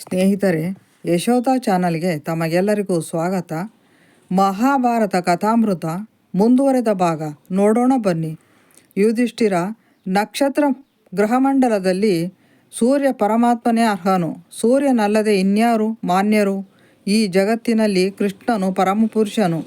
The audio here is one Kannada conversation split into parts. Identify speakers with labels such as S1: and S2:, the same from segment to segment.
S1: ಸ್ನೇಹಿತರೆ, ಯಶೋಧ ಚಾನಲ್ಗೆ ತಮಗೆಲ್ಲರಿಗೂ ಸ್ವಾಗತ. ಮಹಾಭಾರತ ಕಥಾಮೃತ ಮುಂದುವರೆದ ಭಾಗ. ನೋಡೋಣ ಬನ್ನಿ. ಯುಧಿಷ್ಠಿರ ನಕ್ಷತ್ರ ಗ್ರಹಮಂಡಲದಲ್ಲಿ ಸೂರ್ಯ ಪರಮಾತ್ಮನೇ ಅರ್ಹನು. ಸೂರ್ಯನಲ್ಲದೆ ಇನ್ಯಾರು ಮಾನ್ಯರು? ಈ ಜಗತ್ತಿನಲ್ಲಿ ಕೃಷ್ಣನು ಪರಮಪುರುಷನು,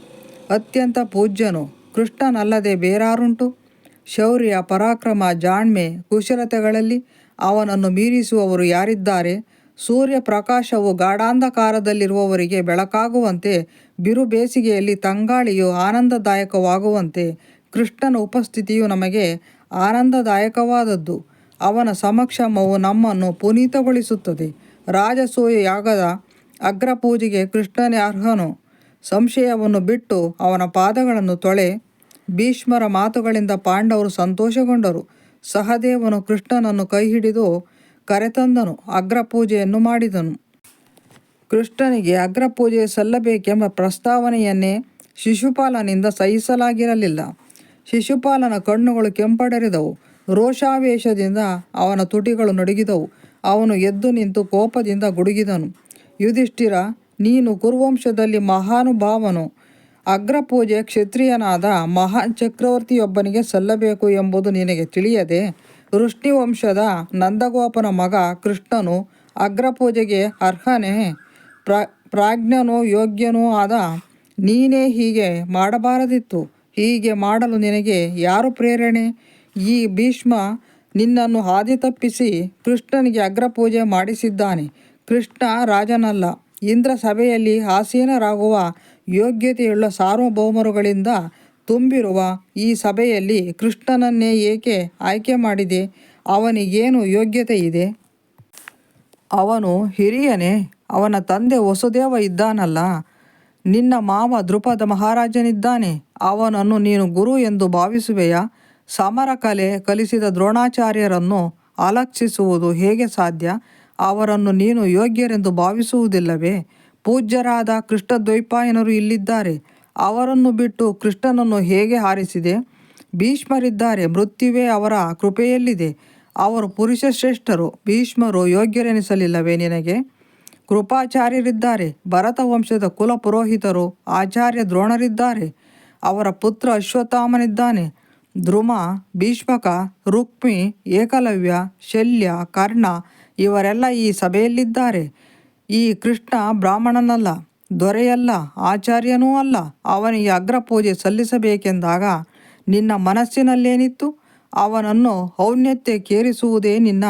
S1: ಅತ್ಯಂತ ಪೂಜ್ಯನು. ಕೃಷ್ಣನಲ್ಲದೆ ಬೇರಾರುಂಟು? ಶೌರ್ಯ, ಪರಾಕ್ರಮ, ಜಾಣ್ಮೆ, ಕುಶಲತೆಗಳಲ್ಲಿ ಅವನನ್ನು ಮೀರಿಸುವವರು ಯಾರಿದ್ದಾರೆ? ಸೂರ್ಯ ಪ್ರಕಾಶವು ಗಾಢಾಂಧಕಾರದಲ್ಲಿರುವವರಿಗೆ ಬೆಳಕಾಗುವಂತೆ, ಬಿರು ಬೇಸಿಗೆಯಲ್ಲಿ ತಂಗಾಳಿಯು ಆನಂದದಾಯಕವಾಗುವಂತೆ ಕೃಷ್ಣನ ಉಪಸ್ಥಿತಿಯು ನಮಗೆ ಆನಂದದಾಯಕವಾದದ್ದು. ಅವನ ಸಮಕ್ಷಮವು ನಮ್ಮನ್ನು ಪುನೀತಗೊಳಿಸುತ್ತದೆ. ರಾಜಸೂಯಾಗದ ಅಗ್ರಪೂಜೆಗೆ ಕೃಷ್ಣನೇ ಅರ್ಹನು. ಸಂಶಯವನ್ನು ಬಿಟ್ಟು ಅವನ ಪಾದಗಳನ್ನು ತೊಳೆ, ಭೀಷ್ಮರ ಮಾತುಗಳಿಂದ ಪಾಂಡವರು ಸಂತೋಷಗೊಂಡರು. ಸಹದೇವನು ಕೃಷ್ಣನನ್ನು ಕೈ ಹಿಡಿದು ಕರೆತಂದನು, ಅಗ್ರಪೂಜೆಯನ್ನು ಮಾಡಿದನು. ಕೃಷ್ಣನಿಗೆ ಅಗ್ರಪೂಜೆ ಸಲ್ಲಬೇಕೆಂಬ ಪ್ರಸ್ತಾವನೆಯನ್ನೇ ಶಿಶುಪಾಲನಿಂದ ಸಹಿಸಲಾಗಿರಲಿಲ್ಲ. ಶಿಶುಪಾಲನ ಕಣ್ಣುಗಳು ಕೆಂಪಡೆರಿದವು. ರೋಷಾವೇಶದಿಂದ ಅವನ ತುಟಿಗಳು ನಡುಗಿದವು. ಅವನು ಎದ್ದು ನಿಂತು ಕೋಪದಿಂದ ಗುಡುಗಿದನು. ಯುಧಿಷ್ಠಿರ, ನೀನು ಕುರುವಂಶದಲ್ಲಿ ಮಹಾನುಭಾವನು. ಅಗ್ರಪೂಜೆ ಕ್ಷತ್ರಿಯನಾದ ಮಹಾನ್ ಚಕ್ರವರ್ತಿಯೊಬ್ಬನಿಗೆ ಸಲ್ಲಬೇಕು ಎಂಬುದು ನಿನಗೆ ತಿಳಿಯದೆ ವೃಷ್ಣಿವಂಶದ ನಂದಗೋಪನ ಮಗ ಕೃಷ್ಣನು ಅಗ್ರಪೂಜೆಗೆ ಅರ್ಹನೇ. ಪ್ರ, ಪ್ರಾಜ್ಞನೂ ಯೋಗ್ಯನೂ ಆದ ನೀನೇ ಹೀಗೆ ಮಾಡಬಾರದಿತ್ತು. ಹೀಗೆ ಮಾಡಲು ನಿನಗೆ ಯಾರು ಪ್ರೇರಣೆ? ಈ ಭೀಷ್ಮ ನಿನ್ನನ್ನು ಹಾದಿ ತಪ್ಪಿಸಿ ಕೃಷ್ಣನಿಗೆ ಅಗ್ರಪೂಜೆ ಮಾಡಿಸಿದ್ದಾನೆ. ಕೃಷ್ಣ ರಾಜನಲ್ಲ. ಇಂದ್ರ ಸಭೆಯಲ್ಲಿ ಆಸೀನರಾಗುವ ಯೋಗ್ಯತೆಯುಳ್ಳ ಸಾರ್ವಭೌಮರುಗಳಿಂದ ತುಂಬಿರುವ ಈ ಸಭೆಯಲ್ಲಿ ಕೃಷ್ಣನನ್ನೇ ಏಕೆ ಆಯ್ಕೆ ಮಾಡಿದೆ? ಅವನಿಗೇನು ಯೋಗ್ಯತೆ ಇದೆ? ಅವನು ಹಿರಿಯನೇ, ಅವನ ತಂದೆ ವಸುದೇವ ಇದ್ದಾನಲ್ಲ. ನಿನ್ನ ಮಾವ ದೃಪದ ಮಹಾರಾಜನಿದ್ದಾನೆ. ಅವನನ್ನು ನೀನು ಗುರು ಎಂದು ಭಾವಿಸುವೆಯಾ? ಸಮರ ಕಲೆ ಕಲಿಸಿದ ದ್ರೋಣಾಚಾರ್ಯರನ್ನು ಅಲಕ್ಷಿಸುವುದು ಹೇಗೆ ಸಾಧ್ಯ? ಅವರನ್ನು ನೀನು ಯೋಗ್ಯರೆಂದು ಭಾವಿಸುವುದಿಲ್ಲವೇ? ಪೂಜ್ಯರಾದ ಕೃಷ್ಣದ್ವೈಪಾಯನರು ಇಲ್ಲಿದ್ದಾರೆ. ಅವರನ್ನು ಬಿಟ್ಟು ಕೃಷ್ಣನನ್ನು ಹೇಗೆ ಹಾರಿಸಿದೆ? ಭೀಷ್ಮರಿದ್ದಾರೆ, ಮೃತ್ಯುವೇ ಅವರ ಕೃಪೆಯಲ್ಲಿದೆ. ಅವರು ಪುರುಷ ಶ್ರೇಷ್ಠರು ಭೀಷ್ಮರು ಯೋಗ್ಯರೆನಿಸಲಿಲ್ಲವೇ ನಿನಗೆ? ಕೃಪಾಚಾರ್ಯರಿದ್ದಾರೆ, ಭರತ ವಂಶದ ಕುಲ ಪುರೋಹಿತರು ಆಚಾರ್ಯ ದ್ರೋಣರಿದ್ದಾರೆ, ಅವರ ಪುತ್ರ ಅಶ್ವತ್ಥಾಮನಿದ್ದಾನೆ. ಧ್ರುವ ಭೀಷ್ಮಕ, ರುಕ್ಮಿ, ಏಕಲವ್ಯ, ಶಲ್ಯ, ಕರ್ಣ ಇವರೆಲ್ಲ ಈ ಸಭೆಯಲ್ಲಿದ್ದಾರೆ. ಈ ಕೃಷ್ಣ ಬ್ರಾಹ್ಮಣನಲ್ಲ. ದೊರೆಯಲ್ಲ, ಆಚಾರ್ಯನೂ ಅಲ್ಲ. ಅವನಿಗೆ ಅಗ್ರಪೂಜೆ ಸಲ್ಲಿಸಬೇಕೆಂದಾಗ ನಿನ್ನ ಮನಸ್ಸಿನಲ್ಲೇನಿತ್ತು ಅವನನ್ನು ಔನ್ನತ್ಯಕ್ಕೇರಿಸುವುದೇ ನಿನ್ನ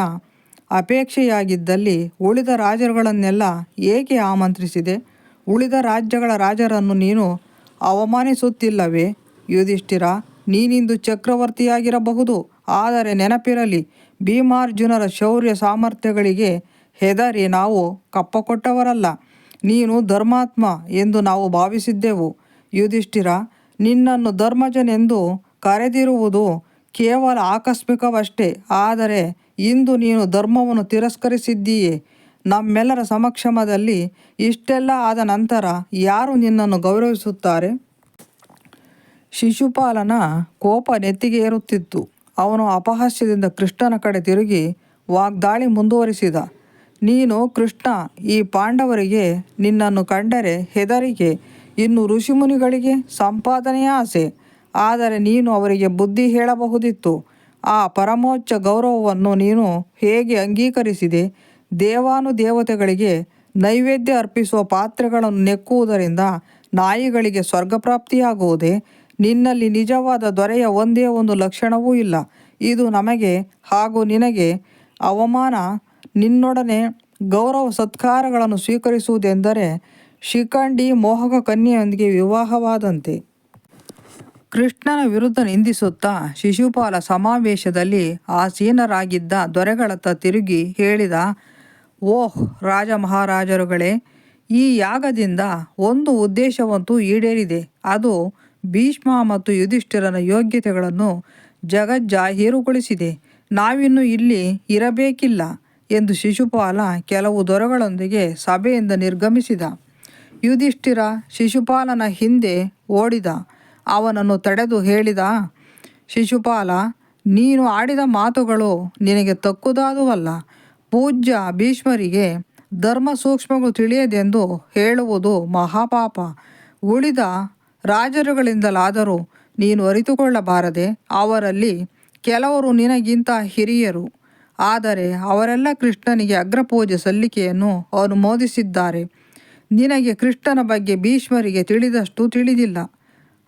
S1: ಅಪೇಕ್ಷೆಯಾಗಿದ್ದಲ್ಲಿ ಉಳಿದ ರಾಜರುಗಳನ್ನೆಲ್ಲ ಏಕೆ ಆಮಂತ್ರಿಸಿದೆ? ಉಳಿದ ರಾಜ್ಯಗಳ ರಾಜರನ್ನು ನೀನು ಅವಮಾನಿಸುತ್ತಿಲ್ಲವೇ? ಯುಧಿಷ್ಠಿರ, ನೀನಿಂದು ಚಕ್ರವರ್ತಿಯಾಗಿರಬಹುದು, ಆದರೆ ನೆನಪಿರಲಿ, ಭೀಮಾರ್ಜುನರ ಶೌರ್ಯ ಸಾಮರ್ಥ್ಯಗಳಿಗೆ ಹೆದರಿ ನಾವು ಕಪ್ಪಕೊಟ್ಟವರಲ್ಲ. ನೀನು ಧರ್ಮಾತ್ಮ ಎಂದು ನಾವು ಭಾವಿಸಿದ್ದೆವು. ಯುಧಿಷ್ಠಿರ, ನಿನ್ನನ್ನು ಧರ್ಮಜನೆಂದು ಕರೆದಿರುವುದು ಕೇವಲ ಆಕಸ್ಮಿಕವಷ್ಟೇ. ಆದರೆ ಇಂದು ನೀನು ಧರ್ಮವನ್ನು ತಿರಸ್ಕರಿಸಿದ್ದೀಯೇ. ನಮ್ಮೆಲ್ಲರ ಸಮಕ್ಷಮದಲ್ಲಿ ಇಷ್ಟೆಲ್ಲ ಆದ ನಂತರ ಯಾರು ನಿನ್ನನ್ನು ಗೌರವಿಸುತ್ತಾರೆ? ಶಿಶುಪಾಲನ ಕೋಪ ನೆತ್ತಿಗೆ ಏರುತ್ತಿತ್ತು. ಅವನು ಅಪಹಾಸ್ಯದಿಂದ ಕೃಷ್ಣನ ಕಡೆ ತಿರುಗಿ ವಾಗ್ದಾಳಿ ಮುಂದುವರಿಸಿದ. ನೀನು ಕೃಷ್ಣ, ಈ ಪಾಂಡವರಿಗೆ ನಿನ್ನನ್ನು ಕಂಡರೆ ಹೆದರಿಕೆ, ಇನ್ನು ಋಷಿಮುನಿಗಳಿಗೆ ಸಂಪಾದನೆಯ ಆಸೆ. ಆದರೆ ನೀನು ಅವರಿಗೆ ಬುದ್ಧಿ ಹೇಳಬಹುದಿತ್ತು. ಆ ಪರಮೋಚ್ಚ ಗೌರವವನ್ನು ನೀನು ಹೇಗೆ ಅಂಗೀಕರಿಸಿದೆ? ದೇವಾನು ದೇವತೆಗಳಿಗೆ ನೈವೇದ್ಯ ಅರ್ಪಿಸುವ ಪಾತ್ರೆಗಳನ್ನು ನೆಕ್ಕುವುದರಿಂದ ನಾಯಿಗಳಿಗೆ ಸ್ವರ್ಗಪ್ರಾಪ್ತಿಯಾಗುವುದೇ? ನಿನ್ನಲ್ಲಿ ನಿಜವಾದ ದೊರೆಯ ಒಂದೇ ಒಂದು ಲಕ್ಷಣವೂ ಇಲ್ಲ. ಇದು ನಮಗೆ ಹಾಗೂ ನಿನಗೆ ಅವಮಾನ ನಿನ್ನೊಡನೆ ಗೌರವ ಸತ್ಕಾರಗಳನ್ನು ಸ್ವೀಕರಿಸುವುದೆಂದರೆ ಶಿಖಂಡಿ ಮೋಹಕ ಕನ್ಯೆಯೊಂದಿಗೆ ವಿವಾಹವಾದಂತೆ. ಕೃಷ್ಣನ ವಿರುದ್ಧ ನಿಂದಿಸುತ್ತಾ ಶಿಶುಪಾಲ ಸಮಾವೇಶದಲ್ಲಿ ಆಸೀನರಾಗಿದ್ದ ದೊರೆಗಳತ್ತ ತಿರುಗಿ ಹೇಳಿದ, ಓಹ್ ರಾಜ ಮಹಾರಾಜರುಗಳೇ ಈ ಯಾಗದಿಂದ ಒಂದು ಉದ್ದೇಶವಂತೂ ಈಡೇರಿದೆ. ಅದು ಭೀಷ್ಮ ಮತ್ತು ಯುಧಿಷ್ಠಿರನ ಯೋಗ್ಯತೆಗಳನ್ನು ಜಗಜ್ಜಾಹೀರುಗೊಳಿಸಿದೆ. ನಾವಿನ್ನು ಇಲ್ಲಿ ಇರಬೇಕಿಲ್ಲ. ಎಂದು ಶಿಶುಪಾಲ ಕೆಲವು ದೊರೆಗಳೊಂದಿಗೆ ಸಭೆಯಿಂದ ನಿರ್ಗಮಿಸಿದ. ಯುಧಿಷ್ಠಿರ ಶಿಶುಪಾಲನ ಹಿಂದೆ ಓಡಿದ. ಅವನನ್ನು ತಡೆದು ಹೇಳಿದ, ಶಿಶುಪಾಲ, ನೀನು ಆಡಿದ ಮಾತುಗಳು ನಿನಗೆ ತಕ್ಕುದಾದುವಲ್ಲ. ಪೂಜ್ಯ ಭೀಷ್ಮರಿಗೆ ಧರ್ಮ ಸೂಕ್ಷ್ಮಗಳು ತಿಳಿಯದೆಂದು ಹೇಳುವುದು ಮಹಾಪಾಪ. ಉಳಿದ ರಾಜರುಗಳಿಂದಲಾದರೂ ನೀನು ಅರಿತುಕೊಳ್ಳಬಾರದೆ, ಅವರಲ್ಲಿ ಕೆಲವರು ನಿನಗಿಂತ ಹಿರಿಯರು. ಆದರೆ ಅವರೆಲ್ಲ ಕೃಷ್ಣನಿಗೆ ಅಗ್ರಪೂಜೆ ಸಲ್ಲಿಕೆಯನ್ನು ಅನುಮೋದಿಸಿದ್ದಾರೆ ನಿನಗೆ ಕೃಷ್ಣನ ಬಗ್ಗೆ ಭೀಷ್ಮರಿಗೆ ತಿಳಿದಷ್ಟು ತಿಳಿದಿಲ್ಲ.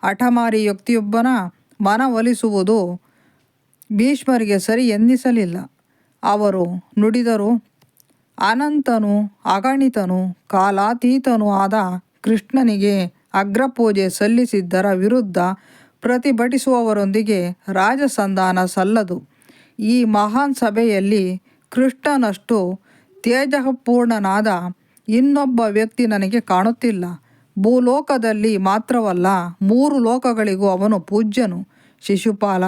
S1: ಹಠಮಾರಿ ವ್ಯಕ್ತಿಯೊಬ್ಬನ ಮನವೊಲಿಸುವುದು ಭೀಷ್ಮರಿಗೆ ಸರಿ ಎನ್ನಿಸಲಿಲ್ಲ. ಅವರು ನುಡಿದರು, ಅನಂತನು, ಅಗಣಿತನು, ಕಾಲಾತೀತನೂ ಆದ ಕೃಷ್ಣನಿಗೆ ಅಗ್ರಪೂಜೆ ಸಲ್ಲಿಸಿದ್ದರ ವಿರುದ್ಧ ಪ್ರತಿಭಟಿಸುವವರೊಂದಿಗೆ ರಾಜಸಂಧಾನ ಸಲ್ಲದು. ಈ ಮಹಾನ್ ಸಭೆಯಲ್ಲಿ ಕೃಷ್ಣನಷ್ಟು ತೇಜಪೂರ್ಣನಾದ ಇನ್ನೊಬ್ಬ ವ್ಯಕ್ತಿ ನನಗೆ ಕಾಣುತ್ತಿಲ್ಲ. ಭೂಲೋಕದಲ್ಲಿ ಮಾತ್ರವಲ್ಲ, ಮೂರು ಲೋಕಗಳಿಗೂ ಅವನು ಪೂಜ್ಯನು. ಶಿಶುಪಾಲ,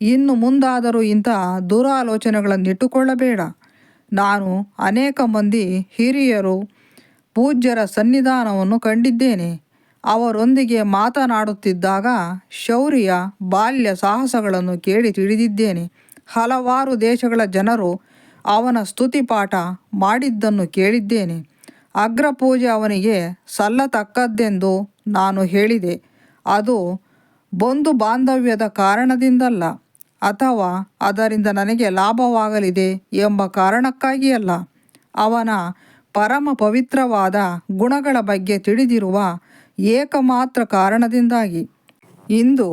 S1: ಇನ್ನು ಮುಂದಾದರೂ ಇಂಥ ದುರಾಲೋಚನೆಗಳನ್ನಿಟ್ಟುಕೊಳ್ಳಬೇಡ. ನಾನು ಅನೇಕ ಮಂದಿ ಹಿರಿಯರು ಪೂಜ್ಯರ ಸನ್ನಿಧಾನವನ್ನು ಕಂಡಿದ್ದೇನೆ. ಅವರೊಂದಿಗೆ ಮಾತನಾಡುತ್ತಿದ್ದಾಗ ಶೌರ್ಯ, ಬಾಲ್ಯ ಸಾಹಸಗಳನ್ನು ಕೇಳಿ ತಿಳಿದಿದ್ದೇನೆ. ಹಲವಾರು ದೇಶಗಳ ಜನರು ಅವನ ಸ್ತುತಿಪಾಠ ಮಾಡಿದ್ದನ್ನು ಕೇಳಿದ್ದೇನೆ. ಅಗ್ರಪೂಜೆ ಅವನಿಗೆ ಸಲ್ಲತಕ್ಕದ್ದೆಂದು ನಾನು ಹೇಳಿದೆ. ಅದು ಬಂಧು ಬಾಂಧವ್ಯದ ಕಾರಣದಿಂದಲ್ಲ ಅಥವಾ ಅದರಿಂದ ನನಗೆ ಲಾಭವಾಗಲಿದೆ ಎಂಬ ಕಾರಣಕ್ಕಾಗಿಯಲ್ಲ. ಅವನ ಪರಮ ಪವಿತ್ರವಾದ ಗುಣಗಳ ಬಗ್ಗೆ ತಿಳಿದಿರುವ ಏಕಮಾತ್ರ ಕಾರಣದಿಂದಾಗಿ. ಇಂದು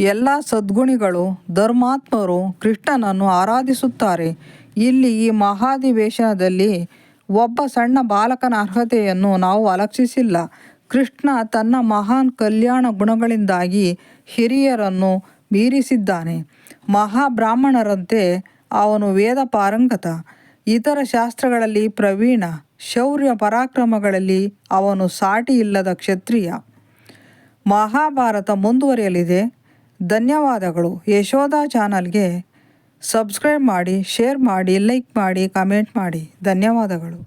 S1: ಎಲ್ಲ ಸದ್ಗುಣಿಗಳು, ಧರ್ಮಾತ್ಮರು ಕೃಷ್ಣನನ್ನು ಆರಾಧಿಸುತ್ತಾರೆ. ಇಲ್ಲಿ ಈ ಮಹಾಧಿವೇಶನದಲ್ಲಿ ಒಬ್ಬ ಸಣ್ಣ ಬಾಲಕನ ಅರ್ಹತೆಯನ್ನು ನಾವು ಅಲಕ್ಷಿಸಿಲ್ಲ. ಕೃಷ್ಣ ತನ್ನ ಮಹಾನ್ ಕಲ್ಯಾಣ ಗುಣಗಳಿಂದಾಗಿ ಹಿರಿಯರನ್ನು ಮೀರಿಸಿದ್ದಾನೆ. ಮಹಾಬ್ರಾಹ್ಮಣರಂತೆ ಅವನು ವೇದ ಪಾರಂಗತ. ಇತರ ಶಾಸ್ತ್ರಗಳಲ್ಲಿ ಪ್ರವೀಣ, ಶೌರ್ಯ ಪರಾಕ್ರಮಗಳಲ್ಲಿ ಅವನು ಸಾಟಿ ಇಲ್ಲದ ಕ್ಷತ್ರಿಯ. ಮಹಾಭಾರತ ಮುಂದುವರಿಯಲಿದೆ. ಧನ್ಯವಾದಗಳು. ಯಶೋಧ ಚಾನಲ್ಗೆ ಸಬ್ಸ್ಕ್ರೈಬ್ ಮಾಡಿ ಶೇರ್ ಮಾಡಿ ಲೈಕ್ ಮಾಡಿ ಕಮೆಂಟ್ ಮಾಡಿ. ಧನ್ಯವಾದಗಳು.